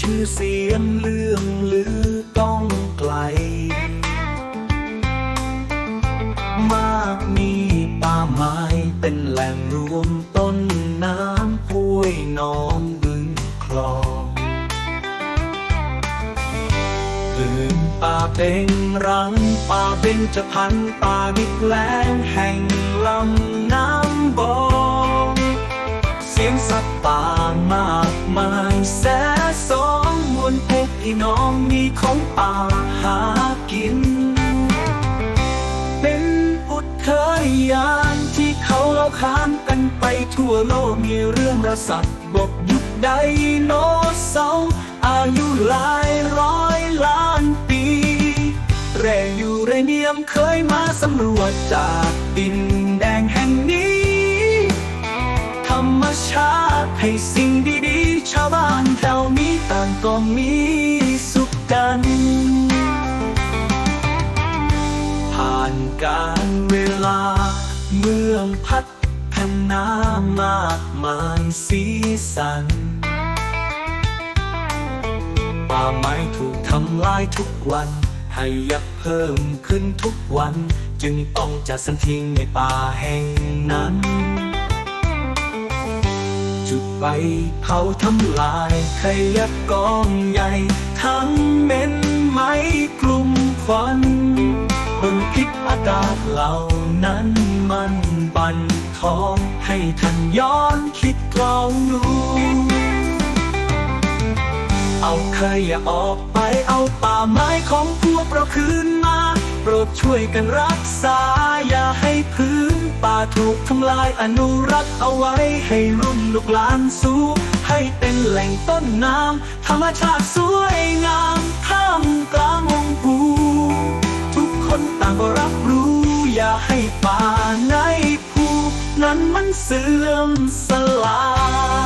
รื่อเสียงเลื่อก้องไกล มากมีป่าไม้เป็นแหล่งรวมต้นน้ำห้ยน้องบึงคลองลืมป่าเป็นรังป่าเป็นจะพันป่าดิบแลงแห่งลำน้ำบอง เสียงสัตว์ป่ามากมาย น้องมีของป่าหากิน เป็นอุทยานที่เขาเล่าขานกันไปทั่วโลกมีเรื่องราวสัตว์บกยุคไดโนเสาร์อายุหลายร้อยล้านปี แร่ยูเรเนียมเคยมาสำรวจจากดิน ชาติให้สิ่งดีๆ ชาวบ้านแถวนี้ต่างก็มีสุขกัน ผ่านการเวลา เมืองพัฒนามากมายสีสัน ป่าไม้ถูกทำลายทุกวันให้ยักเพิ่มขึ้นทุกวัน จึงต้องจัดสรรทิ้งในป่าแห่งนั้น จุดไฟเผาทำลายขยะกองใหญ่ ทั้งเหม็นไหมกลุ่มควันบนพิษอากาศเหล่านั้นมันบันทองให้ท่านย้อนคิดกลองดูเอาขยะออกไปเอาป่าไม้ของพวกเราคืนมา โปรดช่วยกันรักษา ถูกทำลายอนุรักษ์เอาไว้ ให้รุ่นลูกหลานสู้ ให้เป็นแหล่งต้นน้ำธรรมชาติสวยงามท่ามกลางองภูทุกคนต่างก็รับรู้ อย่าให้ป่าในภูนั้นมันเสื่อมสลาย